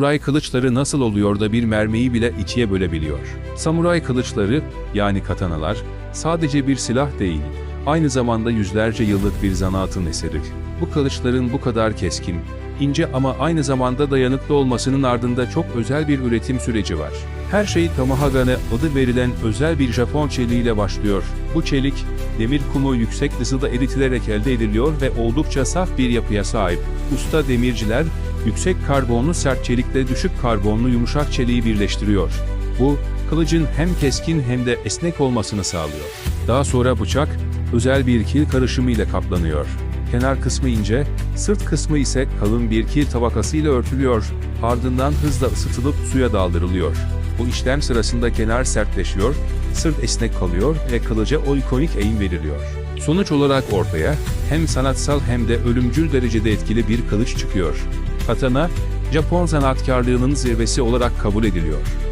Samuray kılıçları nasıl oluyor da bir mermiyi bile ikiye bölebiliyor? Samuray kılıçları, yani katanalar, sadece bir silah değil, aynı zamanda yüzlerce yıllık bir zanaatın eseri. Bu kılıçların bu kadar keskin, ince ama aynı zamanda dayanıklı olmasının ardında çok özel bir üretim süreci var. Her şey Tamahagane adı verilen özel bir Japon çeliğiyle başlıyor. Bu çelik, demir kumu yüksek ısıda eritilerek elde ediliyor ve oldukça saf bir yapıya sahip. Usta demirciler, yüksek karbonlu sert çelikle düşük karbonlu yumuşak çeliği birleştiriyor. Bu, kılıcın hem keskin hem de esnek olmasını sağlıyor. Daha sonra bıçak, özel bir kil karışımı ile kaplanıyor. Kenar kısmı ince, sırt kısmı ise kalın bir kil tabakası ile örtülüyor, ardından hızla ısıtılıp suya daldırılıyor. Bu işlem sırasında kenar sertleşiyor, sırt esnek kalıyor ve kılıca o ikonik eğim veriliyor. Sonuç olarak ortaya, hem sanatsal hem de ölümcül derecede etkili bir kılıç çıkıyor. Katana, Japon sanatkarlığının zirvesi olarak kabul ediliyor.